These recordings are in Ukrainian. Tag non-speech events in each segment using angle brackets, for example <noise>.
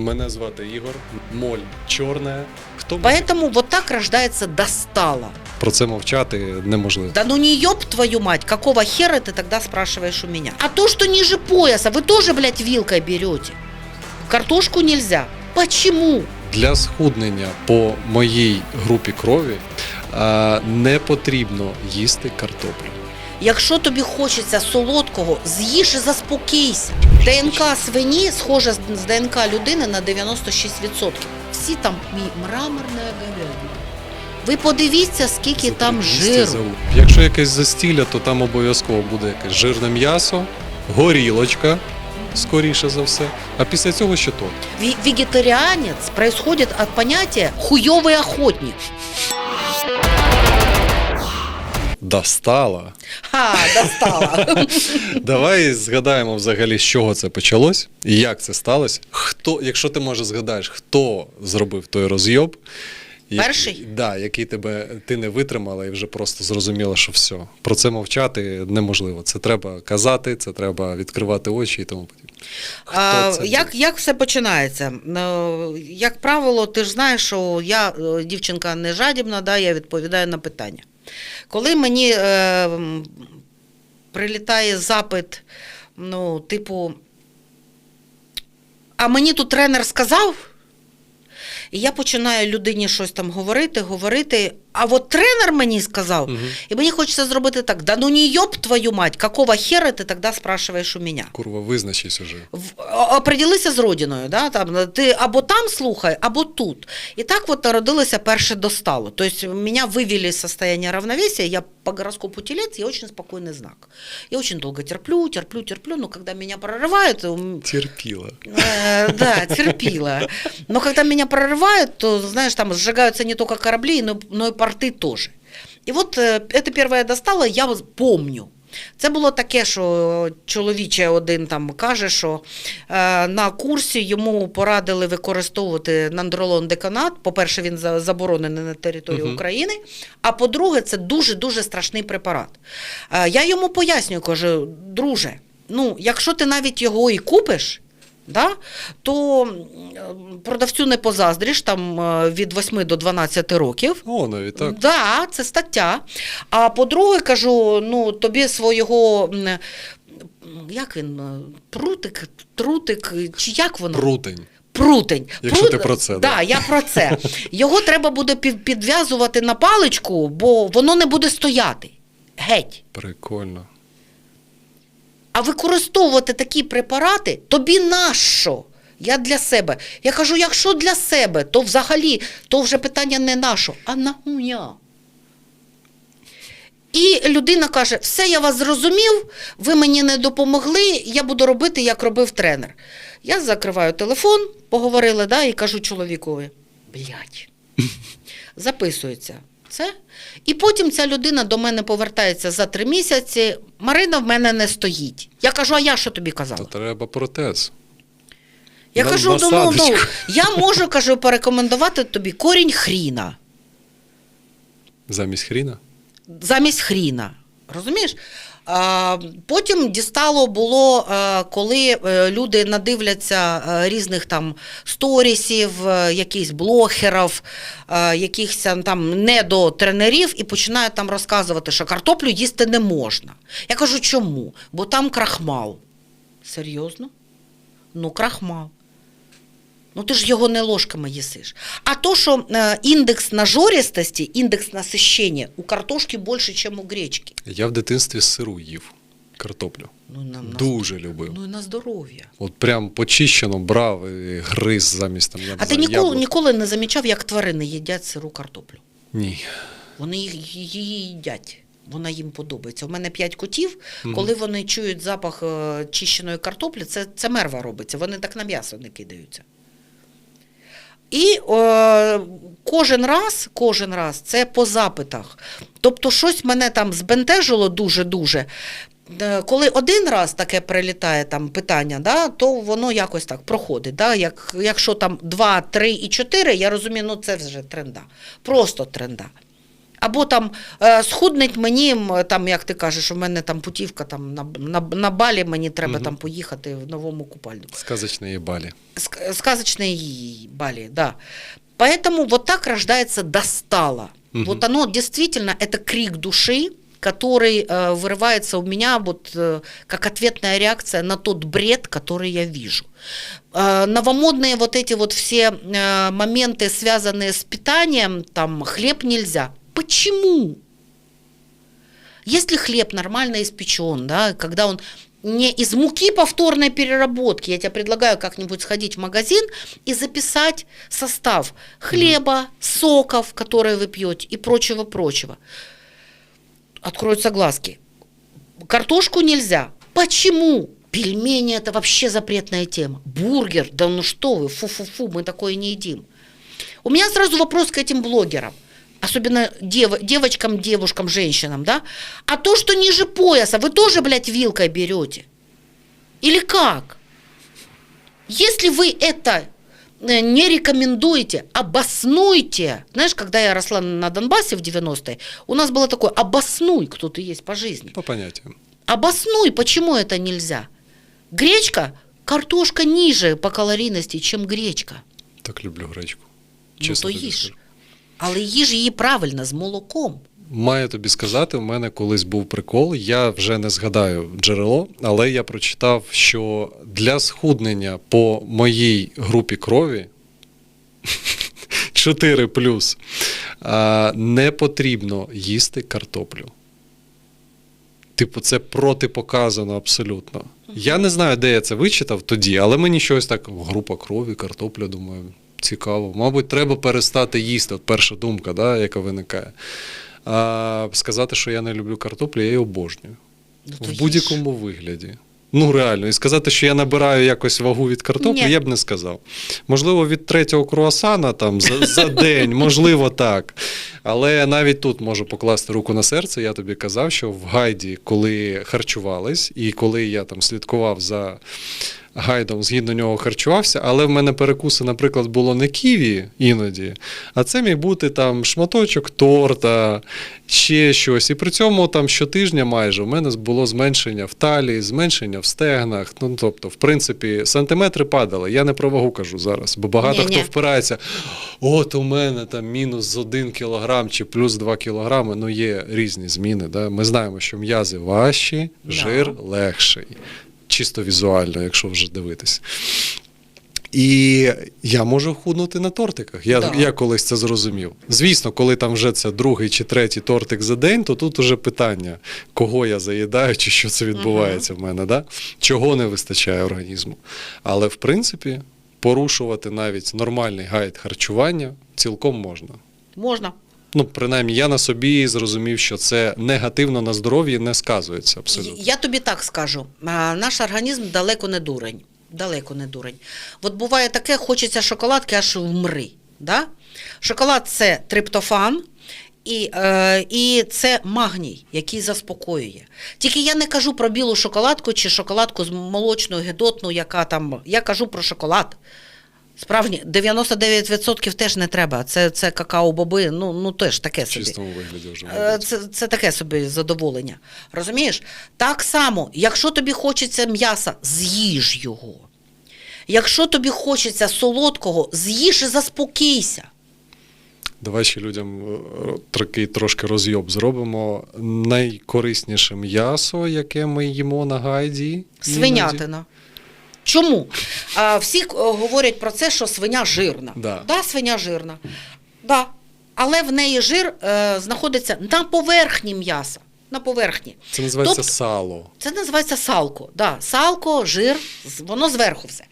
Мене звати Ігор, моль чорне. Хто може Поэтому вот так рождается достало. про це мовчати неможливо. Да ну не ёб твою мать, какого хера ты тогда спрашиваешь у меня? А то, что ниже пояса, вы тоже, блядь, вилкой берете. Картошку нельзя. Почему? Для схуднення по моїй групі крові а, не потрібно їсти картоплю. Якщо тобі хочеться солодкого, з'їж і заспокійся. ДНК свині схожа з ДНК людини на 96%. Всі там мраморна говядина. Ви подивіться, скільки там Їсти жиру. Якщо якесь застілля, то там обов'язково буде якесь жирне м'ясо, горілочка, скоріше за все. А після цього що то? Ве- Вегетарианец происходит от понятия хуёвый охотник. Достала. Ха, достала. <laughs> Давай згадаємо взагалі, з чого це почалось і як це сталося. Хто, якщо ти може згадаєш, хто зробив той розйоб? який- Да, який тебе ти не витримала і вже просто зрозуміла, що все. Про це мовчати неможливо. Це треба казати, це треба відкривати очі і тому подібне. А, як, як все починається? Ну, Як правило, ти ж знаєш, що я е, дівчинка не жадібна, да, я відповідаю на питання. Коли мені е, прилітає запит, ну, типу, а мені тут тренер сказав, і я починаю людині щось там говорити, говорити, а от тренер мені сказав, Мгм. і мені хочеться зробити так: да ну не йоб твою мать, какого хера ти тоді спрашиваєш у мене? Курва, визначись уже. В- о- оприділися з родиною, да? там, ти або там слухай, або тут. І так от народилося перше достало. Тобто мене вивели з состояння равновесия, я по гороскопу телец, я очень спокойный знак. Я очень долго терплю, терплю, терплю, но когда меня прорывают, м, Терпіла. э, да, терпила. Но когда меня прорывают, то, знаешь, там сжигаются не только корабли, но, но и порты тоже. І от це перше я достала, я помню. Це було таке, що чоловіче один там каже, що е, на курсі йому порадили використовувати нандролон деканат. По-перше, він заборонений на території Мгм. України. А по-друге, це дуже-дуже страшний препарат. Е, я йому пояснюю, кажу, друже, ну, якщо ти навіть його і купиш, да, то продавцю не позаздриш там е, від 8 до 12 років. О, навіть так. Да, це стаття. А по-друге, кажу, ну тобі свого. Як він? е, Прутик, трутик, чи як воно? Прутень. Прутень. Якщо ти про це, Да, да. я про це. Його треба буде підв'язувати на паличку, бо воно не буде стояти. Геть. Прикольно. А використовувати такі препарати тобі нащо? Я для себе. Я кажу, якщо для себе, то взагалі то вже питання не нащо, а нахуя. І людина каже: все, я вас зрозумів, ви мені не допомогли, я буду робити, як робив тренер. Я закриваю телефон, поговорили, да, і кажу чоловікові: блядь, <laughs> записується це. І потім ця людина до мене повертається за три місяці. Марина в мене не стоїть. Я кажу, а я що тобі То казала? треба протез. Я на- кажу, ну, ну, ну, я можу кажу, порекомендувати тобі корінь хріна Замість хріна? замість хріна. Розумієш? Потім дістало було, е, коли е, люди надивляться е, різних там сторісів, якихось блогерів, якихось там недотренерів і починають там розказувати, що картоплю їсти не можна. Я кажу, чому? Бо там крахмал. Серйозно? Ну, крахмал. Ну, ти ж його не ложками їсиш. А то, що е, індекс нажористості, індекс насищення у картошки більше, ніж у гречки. Я в дитинстві сиру їв картоплю. Ну, на, на, Дуже любив. ну і на здоров'я. От прям почищено брав і гриз замість там. Я А ти ніколи, яблук. ніколи не замічав, як тварини їдять сиру картоплю? Ні. Вони її їдять. Вона їм подобається. У мене п'ять котів, коли вони чують запах е, чищеної картоплі, це, це мерва робиться. Вони так на м'ясо не кидаються. І е, кожен раз, кожен раз це по запитах. Тобто, щось мене там збентежило дуже-дуже. Е, Коли один раз таке прилітає там питання, да, то воно якось так проходить. Да? Як, якщо там 2, 3 і чотири, я розумію, ну це вже тренда. Просто тренда Або там е, схуднить мені, м, там, як ти кажеш, у мене там путівка там, на, на, на балі, мені треба Мгм. там поїхати в новому купальнику. Сказочні балі. Ск- сказочной Бали, да. Поэтому вот так рождается достало. Мгм. Вот оно действительно, это крик души, который э, вырывается у меня вот э, как ответная реакция на тот бред, который я вижу. Э, новомодные вот эти вот все э, моменты, связанные с питанием, там хлеб нельзя. Почему? Если хлеб нормально испечен, да, когда он не из муки повторной переработки, я тебе предлагаю как-нибудь сходить в магазин и записать состав хлеба, соков, которые вы пьете и прочего-прочего. Откроются глазки. Картошку нельзя. Почему? Пельмени это вообще запретная тема. Бургер, да ну что вы, фу-фу-фу, мы такое не едим. У меня сразу вопрос к этим блогерам, особенно дев- девочкам, девушкам, женщинам, да? А то, что ниже пояса, вы тоже, блядь, вилкой берете? Или как? Если вы это э, не рекомендуете, обоснуйте. Знаешь, когда я росла на Донбассе в 90-е, у нас было такое, обоснуй, кто ты есть по жизни. По поняттям. Обоснуй, почему это нельзя. Гречка, картошка ниже по калорийности, чем гречка. Так люблю гречку. Ну, Чесно то тобі їж. скажу. Але їж її правильно, з молоком. Маю тобі сказати, у мене колись був прикол. Я вже не згадаю джерело, але я прочитав, що для схуднення по моїй групі крові <laughs> 4 плюс не потрібно їсти картоплю. Типу, це протипоказано абсолютно. Я не знаю, де я це вичитав тоді, але мені щось так, група крові, картопля, думаю, цікаво. Мабуть, треба перестати їсти. От перша думка, да, яка виникає. А, сказати, що я не люблю картоплю, я її обожнюю. Ну, в будь-якому вигляді. Ну, реально, і сказати, що я набираю якось вагу від картоплі, Ні. я б не сказав. Можливо, від третього круасана там за, за день, можливо, так. Але навіть тут можу покласти руку на серце. Я тобі казав, що в гайді, коли харчувались, і коли я там слідкував за гайдом, згідно нього харчувався, але в мене перекуси, наприклад, було не ківі іноді, а це міг бути там шматочок торта, ще щось. І при цьому там щотижня майже в мене було зменшення в талії, зменшення в стегнах. Ну, тобто, в принципі, сантиметри падали. Я не про вагу кажу зараз, бо багато Ні-ні. хто впирається. От у мене там мінус 1 кілограм чи плюс 2 кілограми. Ну, є різні зміни. Да? Ми знаємо, що м'язи важчі, жир легший. Чисто візуально, якщо вже дивитись. І я можу худнути на тортиках. Я, Да. я колись це зрозумів. Звісно, коли там вже це другий чи третій тортик за день, то тут уже питання, кого я заїдаю, чи що це відбувається в мене, да? чого не вистачає організму. Але в принципі, порушувати навіть нормальний гайд харчування цілком можна. Можна. Ну, принаймні, я на собі зрозумів, що це негативно на здоров'ї не сказується абсолютно. Я тобі так скажу: наш організм далеко не дурень. Далеко не дурень. От буває таке, хочеться шоколадки, аж вмри. Да? Шоколад це триптофан. І, е, і це магній, який заспокоює. Тільки я не кажу про білу шоколадку чи шоколадку з молочну, гедотну, яка там. Я кажу про шоколад. Справжні 99% теж не треба. Це, це какао-боби, ну, ну теж таке собі. чистому вигляді вже. Е. Це, це таке собі задоволення. Розумієш? Так само, якщо тобі хочеться м'яса, з'їж його. Якщо тобі хочеться солодкого, з'їж і заспокійся. Давай ще людям е, такий трошки розйоб зробимо. Найкорисніше м'ясо, яке ми їмо на гайді. іноді. Чому? А, всі е, говорять про це, що свиня жирна. Да. свиня жирна. Да. Але в неї жир е, знаходиться на поверхні м'яса. На поверхні. Це називається Тобто- сало. Це називається салко. Да, салко, жир, воно зверху все.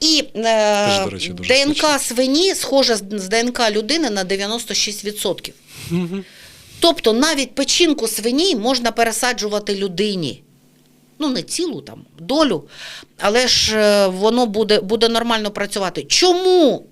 І е, Теж, до речі, дуже ДНК смачно. свині схожа з з ДНК людини на 96%. Тобто навіть печінку свині можна пересаджувати людині. Ну, не цілу там, долю, але ж е, воно буде, буде нормально працювати. Чому?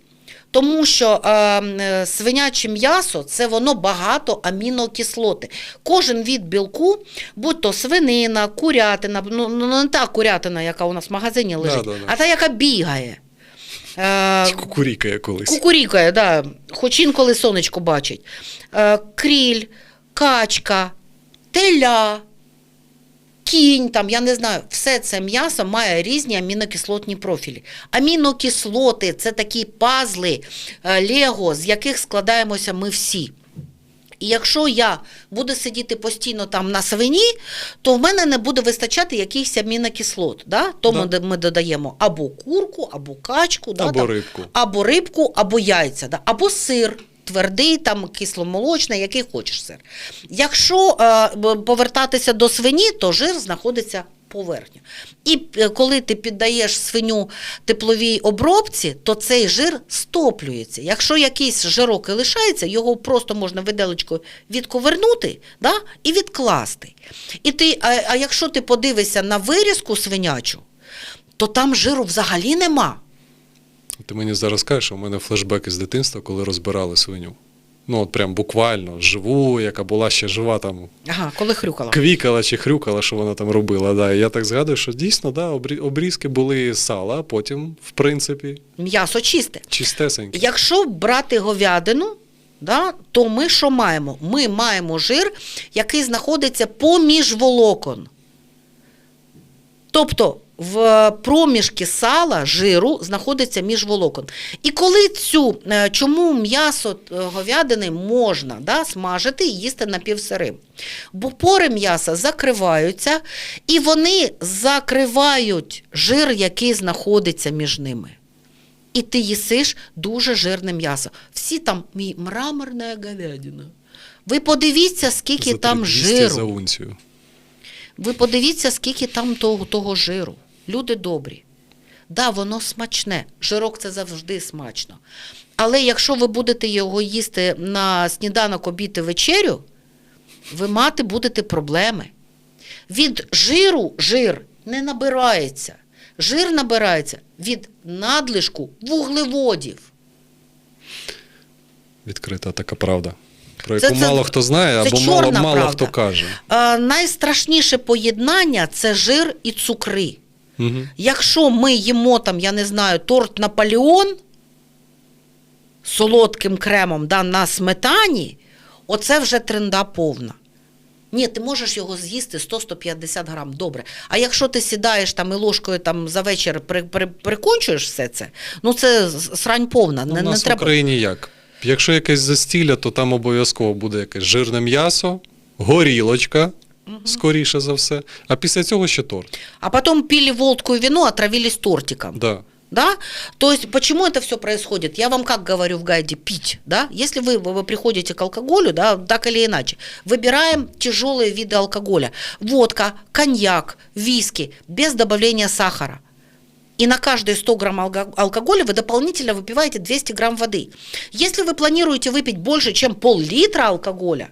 Тому що е, е, свиняче м'ясо це воно багато амінокислоти. Кожен від білку, будь то свинина, курятина, ну, ну не та курятина, яка у нас в магазині лежить, Да-да-да. а та, яка бігає. Е, Кукурікає колись. Кукурікає, да, хоч інколи сонечко бачить. Е, кріль, качка, теля, кінь, там, я не знаю, все це м'ясо має різні амінокислотні профілі. Амінокислоти це такі пазли е, Лего, з яких складаємося ми всі. І якщо я буду сидіти постійно там на свині, то в мене не буде вистачати якихось амінокислот. Да? Тому Да. ми додаємо або курку, або качку, да, Або там, рибку. або рибку, або яйця, да? або сир. Твердий, там кисломолочний, який хочеш сир. Якщо е, повертатися до свині, то жир знаходиться поверхню. І е, коли ти піддаєш свиню тепловій обробці, то цей жир стоплюється. Якщо якийсь жирок і лишається, його просто можна виделочкою відковернути да? і відкласти. І ти, а, а якщо ти подивишся на вирізку свинячу, то там жиру взагалі нема. Ти мені зараз кажеш, в мене флешбеки з дитинства, коли розбирали свиню. Ну, от прям буквально живу, яка була ще жива там, Ага, коли хрюкала. квікала чи хрюкала, що вона там робила. Да. І я так згадую, що дійсно да, обрі- обрізки були сала, а потім, в принципі, М'ясо чисте. чистесенькі. Якщо брати говядину, да, то ми що маємо? Ми маємо жир, який знаходиться поміж волокон. Тобто в проміжки сала, жиру знаходиться між волокон. І коли цю, е, чому м'ясо е, говядини можна да, смажити і їсти напівсирим? Бо пори м'яса закриваються, і вони закривають жир, який знаходиться між ними. І ти їсиш дуже жирне м'ясо. Всі там мій мраморна говядина. Ви подивіться, скільки За там 200 жиру. за унцію. Ви подивіться, скільки там того, того жиру. Люди добрі. Да, воно смачне. Жирок це завжди смачно. Але якщо ви будете його їсти на сніданок, обід і вечерю, ви мати будете проблеми. Від жиру жир не набирається. Жир набирається від надлишку вуглеводів. Відкрита така правда. Про яку це- мало хто знає, це або мало, мало хто каже. Е, найстрашніше поєднання це жир і цукри. Угу. Якщо ми їмо там, я не знаю, торт Наполеон солодким кремом да, на сметані, оце вже тренда повна. Ні, ти можеш його з'їсти 100-150 грам, добре. А якщо ти сідаєш там і ложкою там за вечір при, при, прикончуєш все це, ну це срань повна. Ну, не, у не нас в. Україні як? Якщо якесь застілля, то там обов'язково буде якесь жирне м'ясо, горілочка, скоріше за все, а після цього ще торт. А потом пили водку и вино, отравились тортиком. Да. Да? То есть, почему это все происходит? Я вам как говорю в гайде, пить, да? Если вы, вы приходите к алкоголю, да, так или иначе, выбираем тяжелые виды алкоголя. Водка, коньяк, виски, без добавления сахара. И на каждые 100 грамм алкоголя вы дополнительно выпиваете 200 грамм воды. Если вы планируете выпить больше, чем пол-литра алкоголя,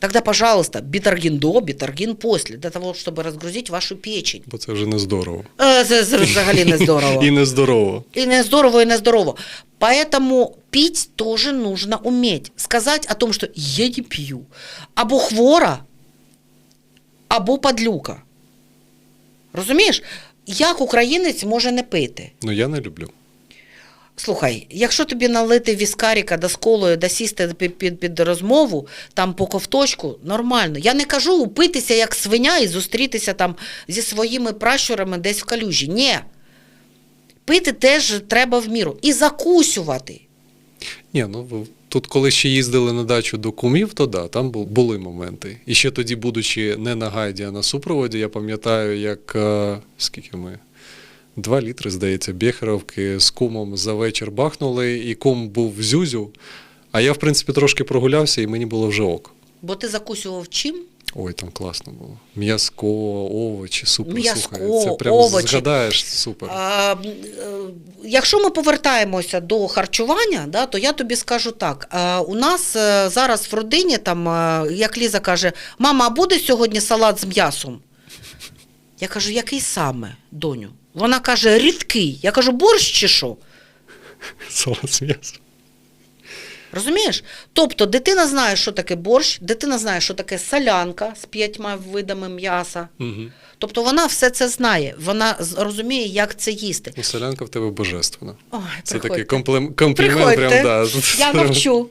тогда, пожалуйста, бетаргин до, бетаргин после, для того, чтобы разгрузить вашу печень. Бо це вже не здорово. Це взагалі <laughs> не здорово. І не здорово. И не здорово, и не здорово. Поэтому пить тоже нужно уметь. Сказать о том, что я не пью. Або хвора, або падлюка. Розумієш? Як українець може не пити? Ну я не люблю. Слухай, якщо тобі налити віскаріка да з колою, да сісти під, під, під розмову, там по ковточку, нормально. Я не кажу упитися як свиня і зустрітися там зі своїми пращурами десь в калюжі. Ні. Пити теж треба в міру. І закусювати. Ні, ну тут, коли ще їздили на дачу до кумів, то да, там були моменти. І ще тоді, будучи не на гайді, а на супроводі, я пам'ятаю, як е, скільки ми. Два літри, здається, Бєхеровки з кумом за вечір бахнули, і кум був в зюзю. А я, в принципі, трошки прогулявся, і мені було вже ок. Бо ти закусював чим? Ой, там класно було. М'язко, овочі, супер. М'язко, слухай, Це прям овочі. згадаєш супер. А, е, якщо ми повертаємося до харчування, да, то я тобі скажу так: а, у нас е, зараз в родині, там, е, як Ліза каже, мама, а буде сьогодні салат з м'ясом? Я кажу, який саме, доню? Вона каже, рідкий. Я кажу, борщ чи що? Соло з м'ясом. Розумієш? Тобто дитина знає, що таке борщ, дитина знає, що таке солянка з п'ятьма видами м'яса. Угу. Тобто вона все це знає, вона розуміє, як це їсти. Ну, селянка в тебе божественна. Ой, Це такий комплім... комплімент. Прям, да. Я <laughs> навчу.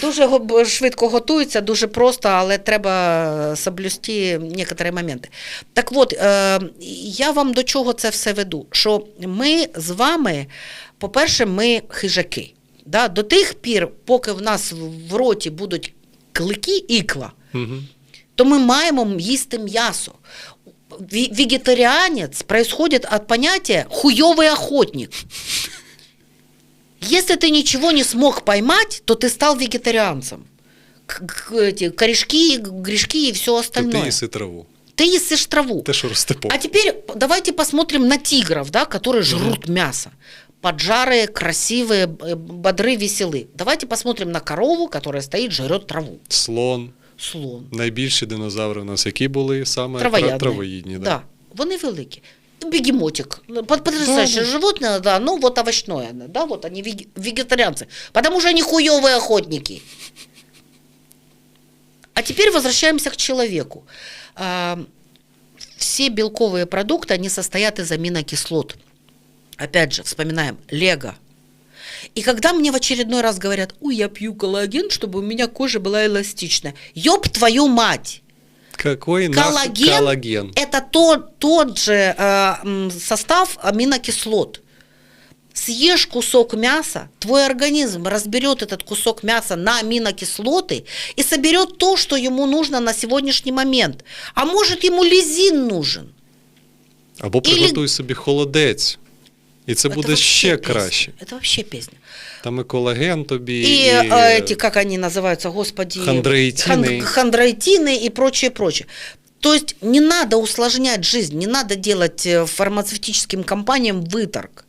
Дуже швидко готується, дуже просто, але треба соблюсти некоторі моменти. Так от, е, я вам до чого це все веду? Що ми з вами, по-перше, ми хижаки. Да? До тих пір, поки в нас в роті будуть клики, ікла, Угу. то мы маємо їсти м'ясо. Ве- Вегетарианец происходит от понятия хуёвый охотник. Если ты ничего не смог поймать, то ты стал вегетарианцем. К- к- эти корешки, грешки и все То ти остальное. їси траву. Ты ешь траву. Те, що росте по. А теперь давайте посмотрим на тигров, да, которые жрут мясо. Поджарые, красивые, э, бодры, веселы. Давайте посмотрим на корову, которая стоит, жрет траву. Слон. Слон. Найбільші динозаври у нас, які були саме Травоядні. тра- травоїдні. Да. Да. Вони великі. Бегемотик, под- потрясающее животное, да, ну вот овощное, да, вот они веге- вегетарианцы, потому что они хуевые охотники. А теперь возвращаемся к человеку. А, Все белковые продукты, они состоят из аминокислот. Опять же, вспоминаем, лего. И когда мне в очередной раз говорят, ой, я пью коллаген, чтобы у меня кожа была эластичная. Ёб твою мать! Какой нах- Коллаген, коллаген? это тот, тот же э, м, состав аминокислот. Съешь кусок мяса, твой организм разберет этот кусок мяса на аминокислоты и соберет то, что ему нужно на сегодняшний момент. А может ему лизин нужен? Або Ілі- приготуй собі холодець. І це буде вообще ще песня. краще. Это вообще песня. Там і колаген тобі, И, і, э, эти, как они называются, господи... Хондроитины. хон- хондроитины и прочее, прочее. То есть не надо усложнять жизнь, не надо делать э, фармацевтическим компаниям выторг.